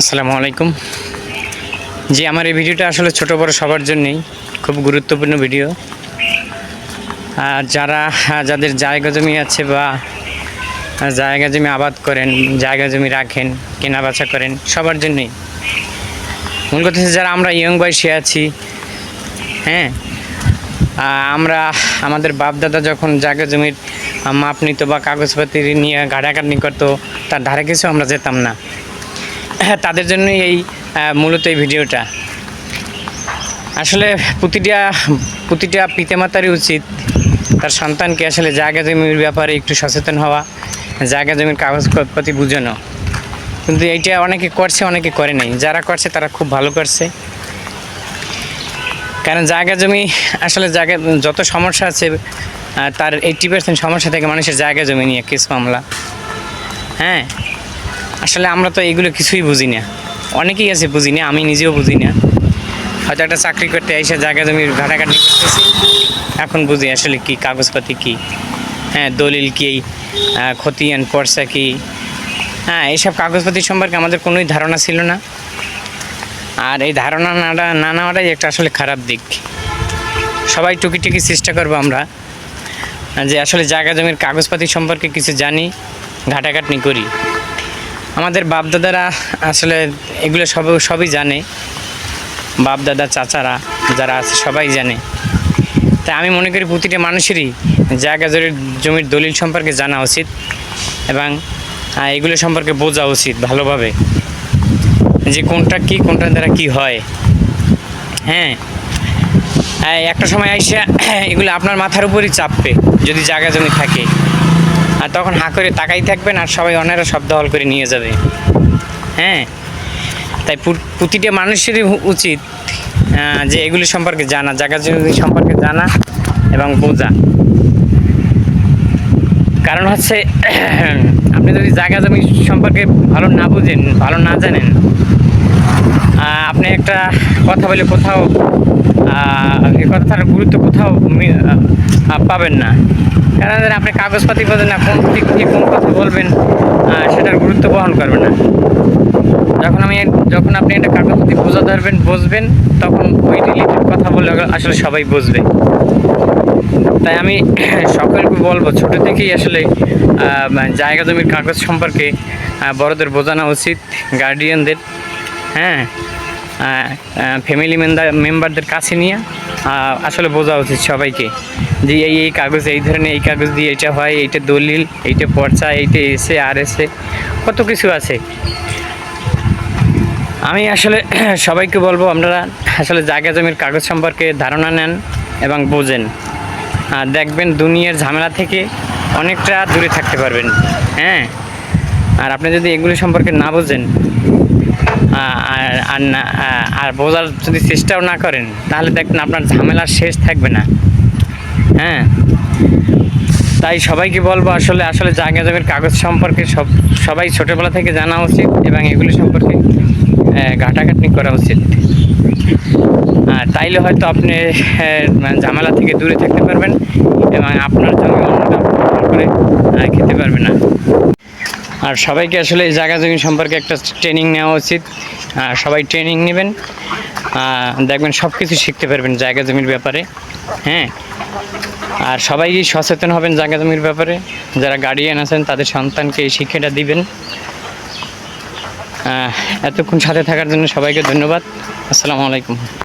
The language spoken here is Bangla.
আসসালামু আলাইকুম। জি, আমার এই ভিডিওটা আসলে ছোট বড় সবার জন্যই খুব গুরুত্বপূর্ণ ভিডিও। আর যারা যাদের জায়গা জমি আছে বা জায়গা জমি আবাদ করেন, জায়গা জমি রাখেন কেনা বেচা করেন, সবার জন্যই। মূল কথা যারা আমরা ইয়ং বয়সে আছি হ্যাঁ আমরা, আমাদের বাপ দাদা যখন জায়গা জমির মাপ নিত বা কাগজপাতি নিয়ে ঘাটাঘাটনি করতো, তার ধারে কিছু আমরা যেতাম না। হ্যাঁ তাদের জন্যই এই মূলত এই ভিডিওটা। আসলে প্রতিটা প্রতিটা পিতামাতারই উচিত তার সন্তানকে আসলে জায়গা জমির ব্যাপারে একটু সচেতন হওয়া, জায়গা জমির কাগজপত্র বুঝানো। কিন্তু এইটা অনেকে করছে, অনেকে করে নাই। যারা করছে, তারা খুব ভালো করছে। কারণ জায়গা জমি, আসলে জায়গা, যত সমস্যা আছে তার এইট্টি পার্সেন্ট সমস্যা থেকে মানুষের জায়গা জমি নিয়ে, কেস মামলা। হ্যাঁ? আসলে আমরা তো এগুলো কিছুই বুঝি না। অনেকেই আছে বুঝি না, আমি নিজেও বুঝি না। হয়তো একটা চাকরি করতে এসে জায়গা জমির ঘাটাঘাটি করতেছি, এখন বুঝি আসলে কি, কাগজপাতি কি হ্যাঁ দলিল কি খতিয়ান, পর্সা কি হ্যাঁ এইসব কাগজপাতি সম্পর্কে আমাদের কোনোই ধারণা ছিল না। আর এই ধারণা নাটা না নেওয়াটাই একটা আসলে খারাপ দিক। সবাই টুকি টুকি চেষ্টা করব আমরা, যে আসলে জায়গা জমির কাগজপাতি সম্পর্কে কিছু জানি ঘাটাঘাটনি করি। আমাদের বাপদাদারা আসলে এগুলো সব সবই জানে। বাপদাদা, চাচারা যারা আছে সবাই জানে। তাই আমি মনে করি প্রতিটা মানুষেরই জায়গা জমির জমির দলিল সম্পর্কে জানা উচিত এবং এগুলো সম্পর্কে বোঝা উচিত ভালোভাবে। যে কোনটা কি, কোনটার দ্বারা কি হয়। হ্যাঁ একটা সময় আইসা এগুলো আপনার মাথার উপরই চাপবে যদি জায়গা জমি থাকে। আর তখন হাঁ করে তাকাই থাকবেন আর সবাই অনেরা শব্দ হল করে নিয়ে যাবে। হ্যাঁ? তাই পুর- প্রতিটা মানুষেরই উচিত যে এগুলি সম্পর্কে জানা জায়গা জমি সম্পর্কে জানা এবং বোঝা। কারণ হচ্ছে, আপনি যদি জায়গা জমি সম্পর্কে ভালো না বুঝেন, ভালো না জানেন আপনি একটা কথা বলে কোথাও এ এই কথাটার গুরুত্ব কোথাও পাবেন না। কারণ আপনি কাগজপাতি বোঝেন না, কোন দিক দিয়ে কোন কথা বলবেন সেটার গুরুত্ব বহন করবে না। যখন আমি যখন আপনি একটা কাগজপাতি বোঝা ধরবেন, বুঝবেন, তখন ওই রিলেটেড কথা বললে আসলে সবাই বুঝবে। তাই আমি সকলকে বলব, ছোট থেকেই আসলে জায়গা জমির কাগজ সম্পর্কে বড়দের বোঝানো উচিত গার্ডিয়ানদের হ্যাঁ ফ্যামিলি মেম্বার মেম্বারদের কাছে নিয়ে। আসলে বোঝা উচিত সবাইকে যে এই এই কাগজ, এই ধরনের এই কাগজ দিয়ে এইটা হয়, এইটা দলিল, এইটা পর্চা, এইটা এসে, আর এসে, কত কিছু আছে। আমি আসলে সবাইকে বলব, আপনারা আসলে জায়গা জমির কাগজ সম্পর্কে ধারণা নেন এবং বোঝেন। আর দেখবেন দুনিয়ার ঝামেলা থেকে অনেকটা দূরে থাকতে পারবেন। হ্যাঁ? আর আপনি যদি এগুলি সম্পর্কে না বোঝেন আর না আর বোঝার যদি চেষ্টাও না করেন তাহলে দেখবেন আপনার ঝামেলার শেষ থাকবে না। হ্যাঁ? তাই সবাইকে বলব আসলে আসলে জায়গা জমির কাগজ সম্পর্কে সব সবাই ছোটোবেলা থেকে জানা উচিত এবং এগুলি সম্পর্কে ঘাটাঘাটনি করা উচিত। তাইলে হয়তো আপনি আহ, ঝামেলা থেকে দূরে থাকতে পারবেন এবং আপনার অন্যরা দখল করে খেতে পারবে না। আর সবাইকে আসলে এই জায়গা জমি সম্পর্কে একটা ট্রেনিং নেওয়া উচিত। আর সবাই ট্রেনিং নেবেন। দেখবেন সব কিছু শিখতে পারবেন জায়গা জমির ব্যাপারে। হ্যাঁ? আর সবাই সচেতন হবেন জায়গা জমির ব্যাপারে। যারা গার্ডিয়ান আছেন, তাদের সন্তানকে এই শিক্ষাটা দিবেন। এতক্ষণ সাথে থাকার জন্য সবাইকে ধন্যবাদ। আসসালামু আলাইকুম।